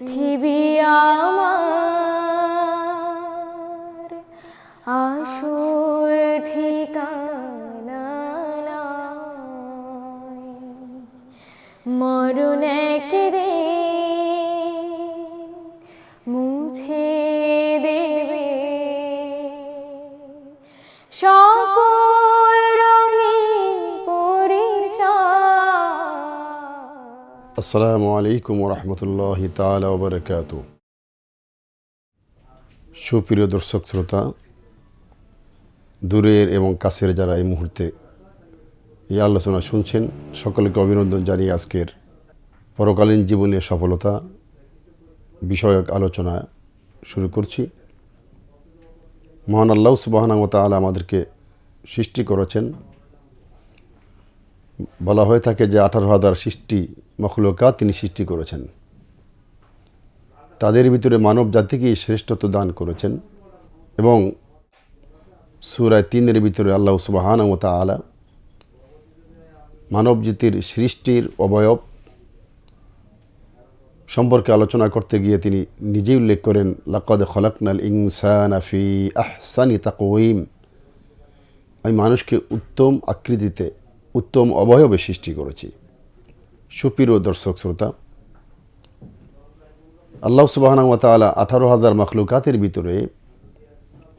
পৃথিবী আসসালামু আলাইকুম রহমতুল্লাহ তালা ওবরাকাত সুপ্রিয় দর্শক শ্রোতা, দূরের এবং কাছের যারা এই মুহূর্তে এই আলোচনা শুনছেন, সকলকে অভিনন্দন জানিয়ে আজকের পরকালীন জীবনের সফলতা বিষয়ক আলোচনা শুরু করছি। মহান আল্লাহ সুবাহানা তালা আমাদেরকে সৃষ্টি করেছেন বলা হয়ে থাকে যে আঠারো হাজার সৃষ্টি মখলকা তিনি সৃষ্টি করেছেন। তাদের ভিতরে মানব জাতিকেই শ্রেষ্ঠত্ব দান করেছেন এবং সুরায় তিনের ভিতরে আল্লাহ সুবাহান ও আলা মানব জাতির সৃষ্টির অবয়ব সম্পর্কে আলোচনা করতে গিয়ে তিনি নিজেই উল্লেখ করেন, লাকদ খলাকনাল ইনসান আফি আহসানি তাকওয়িম। আমি মানুষকে উত্তম আকৃতিতে উত্তম অবয়বে সৃষ্টি করেছি। সুপ্রিয় দর্শক শ্রোতা, আল্লাহ সুবাহনতালা আঠারো হাজার মখলুকাতের ভিতরে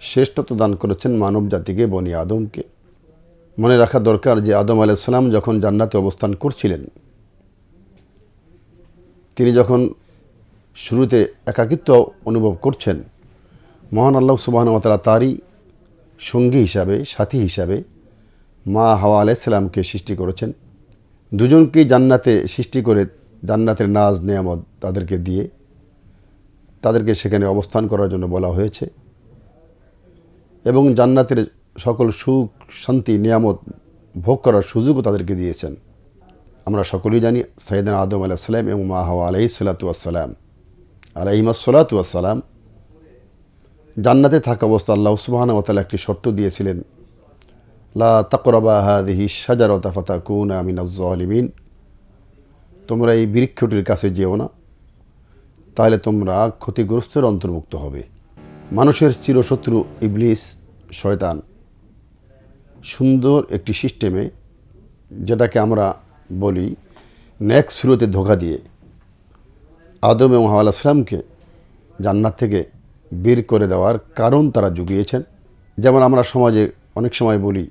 শ্রেষ্ঠত্ব দান করেছেন মানব জাতিকে, বনি আদমকে। মনে রাখা দরকার যে আদম আলাইসালাম যখন জান্নাতে অবস্থান করছিলেন, তিনি যখন শুরুতে একাকিত্ব অনুভব করছেন, মহান আল্লাহ সুবাহনতালা তারই সঙ্গী হিসাবে, সাথী হিসাবে মা হাওয়া আলাইসাল্লামকে সৃষ্টি করেছেন। দুজনকেই জান্নাতে সৃষ্টি করে জান্নাতের নাজ, নিয়ামত তাদেরকে দিয়ে তাদেরকে সেখানে অবস্থান করার জন্য বলা হয়েছে। এবং জান্নাতের সকল সুখ, শান্তি, নিয়ামত ভোগ করার সুযোগও তাদেরকে দিয়েছেন। আমরা সকলেই জানি সৈয়দান আদম আলাইসাল্লাম এবং মা হাওয়া আলাই সালাতুয়াসাল্লাম আলাইমাসালাতুয়াসাল্লাম জান্নাতে থাকা অবস্থা আল্লাহ সুবাহানতালা একটি শর্ত দিয়েছিলেন লা তাকরবা হাদিহি সাজারতা ফাতা কুন আমিন আলিমিন তোমরা এই বৃক্ষটির কাছে যেও না, তাহলে তোমরা ক্ষতিগ্রস্তের অন্তর্ভুক্ত হবে। মানুষের চিরশত্রু ইবলিস, শয়তান। সুন্দর একটি সিস্টেমে যেটাকে আমরা বলি নেক শুরুতে ধোকা দিয়ে আদম এবং হাওয়া আসলামকে জান্নাত থেকে বের করে দেওয়ার কারণ তারা জুগিয়েছেন। যেমন আমরা সমাজে অনেক সময় বলি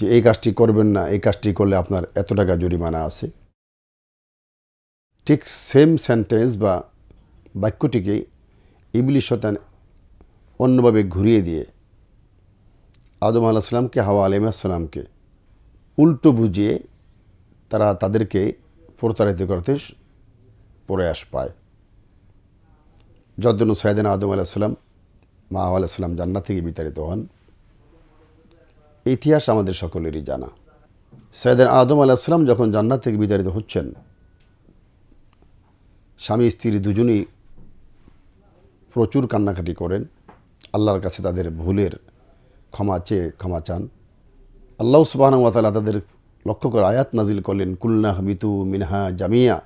যে এই কাজটি করবেন না, এই কাজটি করলে আপনার এত টাকা জরিমানা আছে। ঠিক সেম সেন্টেন্স বা বাক্যটিকে ইবলি শতান অন্যভাবে ঘুরিয়ে দিয়ে আদম আলাহিসামকে হাওয়া আলিম আলিমাসাল্লামকে উল্টো বুঝিয়ে তারা তাদেরকে প্রতারিত করতে প্রয়াস পায়। যদ্দনু সৈয়দিন আদম আলাহিসাল্লাম মা আলাইসাল্লাম জান্নাত থেকে বিতাড়িত হন ইতিহাস আমাদের সকলেরই জানা। সৈয়দিন আদম আলাহিসাল্লাম যখন জান্নাত থেকে বিতাড়িত হচ্ছেন, স্বামী, স্ত্রী দুজনই প্রচুর কান্নাকাটি করেন। আল্লাহর কাছে তাদের ভুলের ক্ষমা চেয়ে ক্ষমা চান। আল্লাহ সুবাহতালা তাদের লক্ষ্য করে আয়াত নাজিল করলেন, কুলনা হাবিতু মিনহা জামিয়া,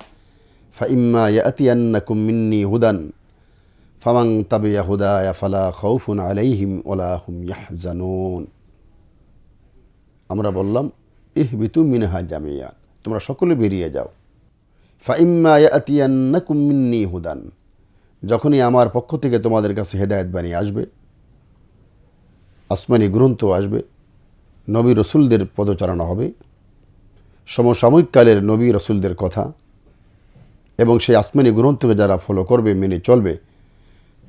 ফাইম্মা ইয়াতিয়ান্নাকুম মিন্নি হুদান ফামাং তাবিয়া হুদায়া ফালা খৌফুন আলাইহিম ওলা হুম ইয়াহজানুন। আমরা বললাম, ইহ বিতু মিনহা জামিয়া, তোমরা সকলে বেরিয়ে যাও। ফাইম্মা ইয়াতিয়ান্নাকুম মিন্নি হুদান, যখনই আমার পক্ষ থেকে তোমাদের কাছে হেদায়ত বানিয়ে আসবে, আসমানি গ্রন্থ আসবে, নবী রসুলদের পদচারণা হবে সমসাময়িককালের নবী রসুলদের কথা, এবং সেই আসমানি গ্রন্থকে যারা ফলো করবে, মেনে চলবে,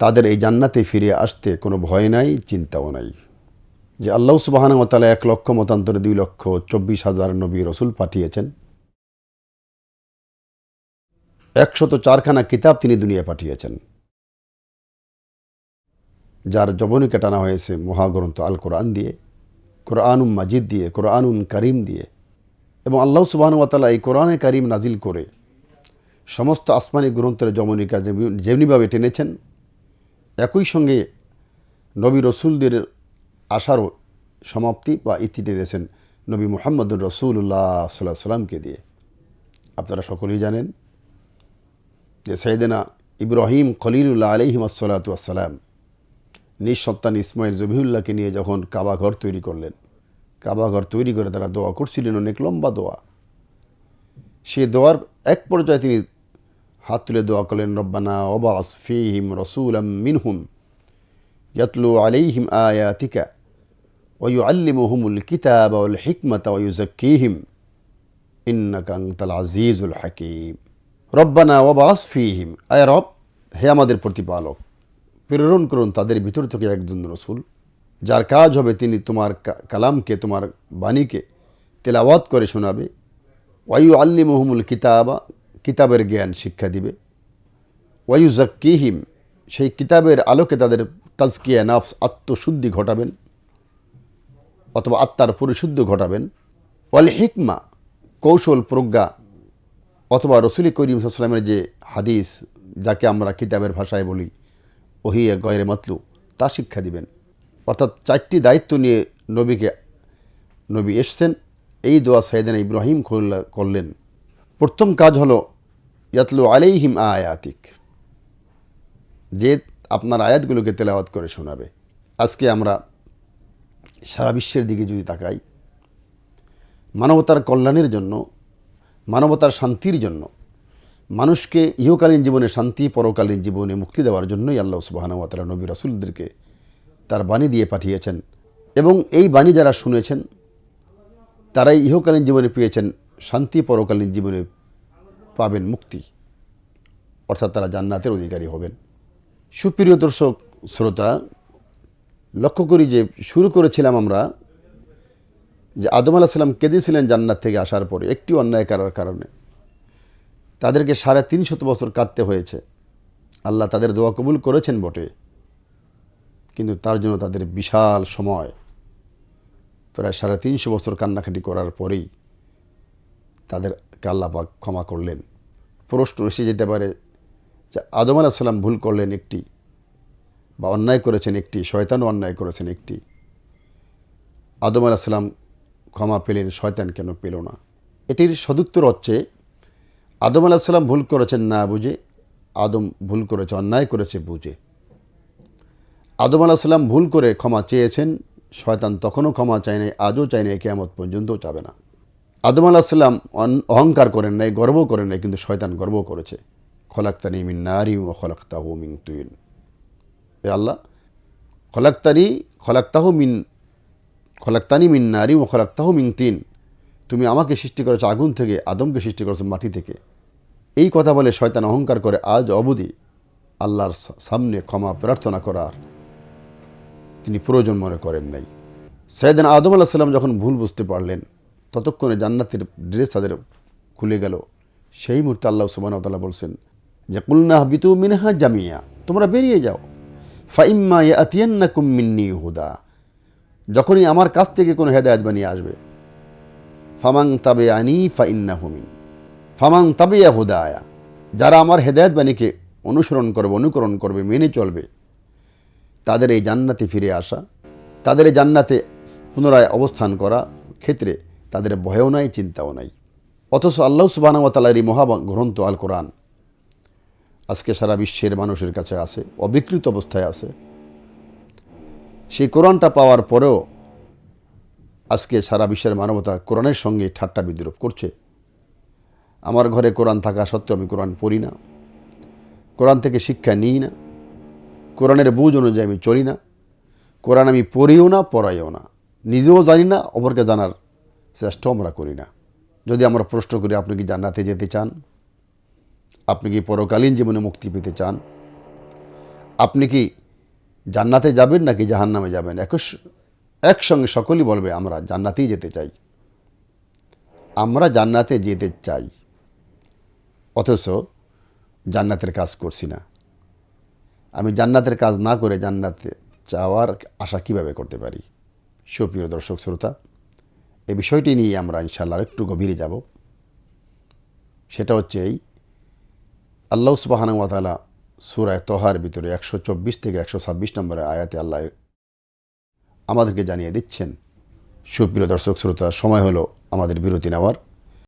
তাদের এই জান্নাতে ফিরে আসতে কোনো ভয় নাই, চিন্তাও নাই। যে আল্লাহ সুবাহানতালা এক লক্ষ, মতান্তরে দুই লক্ষ, চব্বিশ হাজার নবী রসুল পাঠিয়েছেন। একশত চারখানা কিতাব তিনি দুনিয়া পাঠিয়েছেন। যার জবনীকে টানা হয়েছে মহাগ্রন্থ আল কোরআন দিয়ে, কোরআনুম মাজিদ দিয়ে, কোরআনুন করিম দিয়ে এবং আল্লাহ সুবাহানুয়াতালা এই কোরআনে করিম নাজিল করে সমস্ত আসমানি গ্রন্থের জমনিকা যেমনিভাবে টেনেছেন, একই সঙ্গে নবী রসুলদের আশারও সমাপ্তি বা ইতি টেনেছেন নবী মোহাম্মদুর রসুল্লাহ সাল্লাহ সাল্লামকে দিয়ে। আপনারা সকলেই জানেন যে সৈয়দনা ইব্রাহিম খলিলুল্লাহ আলহিম আসসালাতু আসসালাম নিজ সন্তান ইসমাইল জবিউল্লাহকে নিয়ে যখন কাবাঘর তৈরি করলেন কাবাঘর তৈরি করে তারা দোয়া করছিলেন, অনেক লম্বা দোয়া। সে দোয়ার এক পর্যায়ে তিনি হাত তুলে দোয়া করলেন, রব্বানা অবাস ফিহিম রসুলাম মিনহুম ইয়াতলু আলাইহিম আয়াতিকা ওয়ুআল্লিমুহুমুল কিতাব উল হিকমত ওয়ুজকিহিম ইন্নাকাঙ্কাল আজিজুল হাকিম রব্বানা ওবাস ফিহিম আয় রব হে আমাদের প্রতিপালক, প্রেরণ করুন তাদের ভিতর থেকে একজন রসুল, যার কাজ হবে তিনি তোমার কালামকে, তোমার বাণীকে তেলাওয়াত করে শোনাবে। ওয়ু আল্লি মহমুল কিতাবা, কিতাবের জ্ঞান শিক্ষা দিবে। ওয়ু জাক্কিহিম সেই কিতাবের আলোকে তাদের তাজকিয়া, নাফস, আত্মশুদ্ধি ঘটাবেন। অথবা আত্মার পরিশুদ্ধ ঘটাবেন। ওয়াল হিকমা, কৌশল, প্রজ্ঞা, অথবা রসুল করিম সাল্লামের যে হাদিস, যাকে আমরা কিতাবের ভাষায় বলি ওহিয়া গয়ের মাতলু, তা শিক্ষা দিবেন। অর্থাৎ চারটি দায়িত্ব নিয়ে নবীকে, নবী এসছেন, এই দোয়া সাইদানা ইব্রাহিম করলা- করলেন। প্রথম কাজ হলো, ইয়াতলু আলাইহিম আয়াতিক, যে আপনার আয়াতগুলোকে তেলাওয়াত করে শোনাবে। আজকে আমরা সারা বিশ্বের দিকে যদি তাকাই, মানবতার কল্যাণের জন্য, মানবতার শান্তির জন্য, মানুষকে ইহকালীন জীবনে শান্তি, পরকালীন জীবনে মুক্তি দেওয়ার জন্যই আল্লাহ সুবাহানুয়াতালা নবী রাসুলদেরকে তার বাণী দিয়ে পাঠিয়েছেন। এবং এই বাণী যারা শুনেছেন, তারাই ইহকালীন জীবনে পেয়েছেন, শান্তি, পরকালীন জীবনে পাবেন মুক্তি। অর্থাৎ তারা জান্নাতের অধিকারী হবেন। সুপ্রিয় দর্শক, শ্রোতা লক্ষ্য করি যে শুরু করেছিলাম আমরা যে আদম আলাহ সাল্লাম কেঁদেছিলেন জান্নাত থেকে আসার পরে একটি অন্যায় করার কারণে। তাদেরকে সাড়ে তিনশত বছর কাঁদতে হয়েছে। আল্লাহ তাদের দোয়া কবুল করেছেন বটে। কিন্তু তার জন্য তাদের বিশাল সময়। প্রায় সাড়ে তিনশো বছর কান্নাকাটি করার পরেই তাদেরকে আল্লাহ পাক ক্ষমা করলেন। প্রশ্ন এসে যেতে পারে যে আদম আলাহ সাল্লাম ভুল করলেন একটি। বা অন্যায় করেছেন একটি, শয়তানও অন্যায় করেছেন একটি। আদম আলাহিসাল্লাম ক্ষমা পেলেন, শয়তান কেন পেল না? এটির সদুত্তর হচ্ছে, আদম আলাহিসাল্লাম ভুল করেছেন না বুঝে, আদম ভুল করেছে, অন্যায় করেছে বুঝে। আদম আলাহিসাল্লাম ভুল করে ক্ষমা চেয়েছেন, শয়তান তখনও ক্ষমা চায় নাই, আজও চায় নাই, কেয়ামত পর্যন্তও চাবে না। আদম আলাহিসাল্লাম অহংকার করেন নাই গর্ব করেন নাই, কিন্তু শয়তান গর্ব করেছে। খলাক্তানি মিন নারি ও খলাক্তাহু মিন তুইন এ আল্লাহ, খলাক্তানি, খলাক্তাহু মিন, খলাক্তানি মিন নারী ও খলাক্তাহু মিন তিন। তুমি আমাকে সৃষ্টি করেছ আগুন থেকে, আদমকে সৃষ্টি করেছ মাটি থেকে। এই কথা বলে শয়তান অহংকার করে আজ অবধি আল্লাহর সামনে ক্ষমা প্রার্থনা করার তিনি প্রয়োজন মনে করেন নাই। সৈয়দিন আদম আলাহ সাল্লাম যখন ভুল বুঝতে পারলেন, ততক্ষণে জান্নাতের ড্রেস তাদের খুলে গেল। সেই মুহূর্তে আল্লাহ সুবাহ বলছেন যে কুলনাহ বিতু মিনহা জামিয়া, তোমরা বেরিয়ে যাও। ফাইম্মা ইয়াতিয়ান্না কুম্মিন্নি হুদা। যখনই আমার কাছ থেকে কোনো হেদায়ত বানিয়ে আসবে ফামাং তাবে আনি ফাইন্না হুমিন ফামাং তাবে হুদায়া, যারা আমার হেদায়ত বাণীকে অনুসরণ করবে, অনুকরণ করবে, মেনে চলবে, তাদের এই জান্নাতে ফিরে আসা, তাদের এই জান্নাতে পুনরায় অবস্থান করা ক্ষেত্রে তাদের ভয়ও নাই, চিন্তাও নাই। অথচ আল্লাহ সুবাহতালার এই মহা গ্রন্থ আল কোরআন আজকে সারা বিশ্বের মানুষের কাছে আছে, অবিকৃত অবস্থায় আছে। সেই কোরআনটা পাওয়ার পরেও আজকে সারা বিশ্বের মানবতা কোরআনের সঙ্গে ঠাট্টা বিদ্রুপ করছে। আমার ঘরে কোরআন থাকা সত্ত্বেও আমি কোরআন পড়ি না। কোরআন থেকে শিক্ষা নিই না। কোরআনের বুঝ অনুযায়ী আমি চলি না। কোরআন আমি পড়িও না, পড়াইও না। নিজেও জানি না, অপরকে জানার চেষ্টাও আমরা করি না। যদি আমরা প্রশ্ন করি, আপনি কি জান্নাতে যেতে চান? আপনি কি পরকালীন জীবনে মুক্তি পেতে চান? আপনি কি জান্নাতে যাবেন নাকি জাহান্নামে যাবেন? একস একসঙ্গে সকলেই বলবে, আমরা জান্নাতেই যেতে চাই। আমরা জান্নাতে যেতে চাই। অথচ জান্নাতের কাজ করছি না। আমি জান্নাতের কাজ না করে জান্নাতে চাওয়ার আশা কীভাবে করতে পারি? সুপ্রিয় দর্শক, শ্রোতা এই বিষয়টি নিয়ে আমরা ইনশাল্লাহ একটু গভীরে যাব। সেটা হচ্ছে এই আল্লাহ সুবাহানুয়াতালা সুরায় তোহার ভিতরে একশো চব্বিশ থেকে একশো ছাব্বিশ নম্বরে আয়াতে আল্লাহ আমাদেরকে জানিয়ে দিচ্ছেন, সুপ্রিয় দর্শক, শ্রোতা, সময় হলো আমাদের বিরতি নেওয়ার।